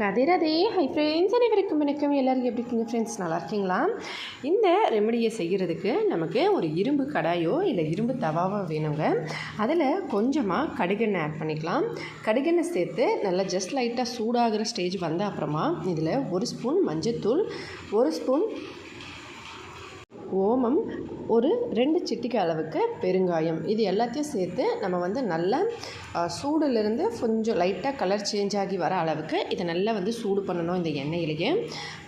ரதே Radhe hi friends அனைவருக்கும் வணக்கம். எல்லோரும் எப்படி இருக்கீங்க ஃப்ரெண்ட்ஸ் நல்லா இருக்கீங்களா? இந்த ரெமடியை செய்கிறதுக்கு நமக்கு ஒரு இரும்பு கடாயோ இல்லை இரும்பு தவாவோ வேணுங்க. அதில் கொஞ்சமாக கடுகெண்ணெய் ஆட் பண்ணிக்கலாம். கடுகெண்ணெய் சேர்த்து நல்லா ஜஸ்ட் லைட்டாக சூடாகிற ஸ்டேஜ் வந்த அப்புறமா இதில் ஒரு ஸ்பூன் மஞ்சத்தூள் ஒரு ஸ்பூன் ஓமம் ஒரு ரெண்டு சிட்டிக்கை அளவுக்கு பெருங்காயம். இது எல்லாத்தையும் சேர்த்து நம்ம வந்து நல்லா சூடுலேருந்து கொஞ்சம் லைட்டாக கலர் சேஞ்ச் ஆகி வர அளவுக்கு இதை நல்லா வந்து சூடு பண்ணணும் இந்த எண்ணெயிலேயே.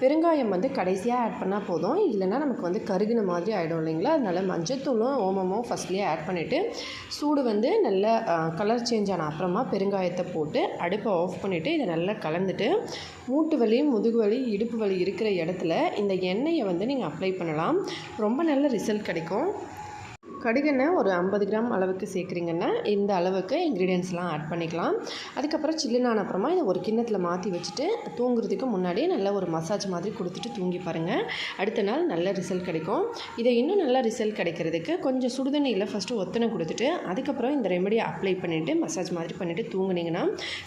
பெருங்காயம் வந்து கடைசியாக ஆட் பண்ணால் போதும். இல்லைன்னா நமக்கு வந்து கருகின மாதிரி ஆகிடும் இல்லைங்களா? அதனால் மஞ்சத்தூளும் ஓமமும் ஃபஸ்ட்லேயே ஆட் பண்ணிவிட்டு சூடு வந்து நல்லா கலர் சேஞ்ச் ஆன அப்புறமா பெருங்காயத்தை போட்டு அடுப்பை ஆஃப் பண்ணிவிட்டு இதை நல்லா கலந்துட்டு மூட்டு வலி முதுகு வலி இடுப்பு வலி இருக்கிற இடத்துல இந்த எண்ணெயை வந்து நீங்கள் அப்ளை பண்ணலாம். ரொம்ப நல்ல ரிசல்ட் கிடைக்கும். கடுகெண்ணெய் ஒரு ஐம்பது கிராம் அளவுக்கு சேர்க்குறீங்கன்னா இந்த அளவுக்கு இன்க்ரீடியன்ஸ்லாம் ஆட் பண்ணிக்கலாம். அதுக்கப்புறம் சில்லுனான அப்புறமா இதை ஒரு கிண்ணத்தில் மாற்றி வச்சுட்டு தூங்குறதுக்கு முன்னாடியே நல்லா ஒரு மசாஜ் மாதிரி கொடுத்துட்டு தூங்கி பாருங்கள் அடுத்த நாள் நல்ல ரிசல்ட் கிடைக்கும். இதை இன்னும் நல்ல ரிசல்ட் கிடைக்கிறதுக்கு கொஞ்சம் சுடுதண்ணியில் ஃபஸ்ட்டு ஒத்தனை கொடுத்துட்டு அதுக்கப்புறம் இந்த ரெமடியை அப்ளை பண்ணிவிட்டு மசாஜ் மாதிரி பண்ணிவிட்டு தூங்குனீங்கன்னா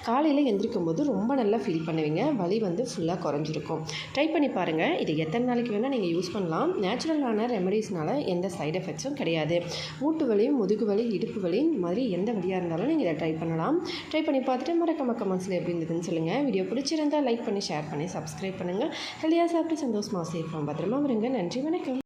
காலையில் எந்திரிக்கும் போது ரொம்ப நல்லா ஃபீல் பண்ணுவீங்க. வலி வந்து ஃபுல்லாக குறைஞ்சிருக்கும். ட்ரை பண்ணி பாருங்கள் இது எத்தனை நாளைக்கு வேணால் நீங்கள் யூஸ் பண்ணலாம். நேச்சுரலான ரெமடிஸ்னால எந்த சைடு எஃபெக்ட்ஸும் கிடையாது. மூட்டு வலியும் முதுகு வலி இடுப்பு வலி இந்த மாதிரி எந்த வழியாக இருந்தாலும் நீங்கள் இதை ட்ரை பண்ணலாம். ட்ரை பண்ணி பார்த்துட்டு மறக்காம கமெண்ட்ஸில் எப்படி இருந்ததுன்னு சொல்லுங்கள் வீடியோ பிடிச்சிருந்தால் லைக் பண்ணி ஷேர் பண்ணி சப்ஸ்கிரைப் பண்ணுங்கள் ஹெல்தியாக சாப்பிட்டு சந்தோஷமாக சேஃபாக பத்திரமா வருங்க நன்றி வணக்கம்.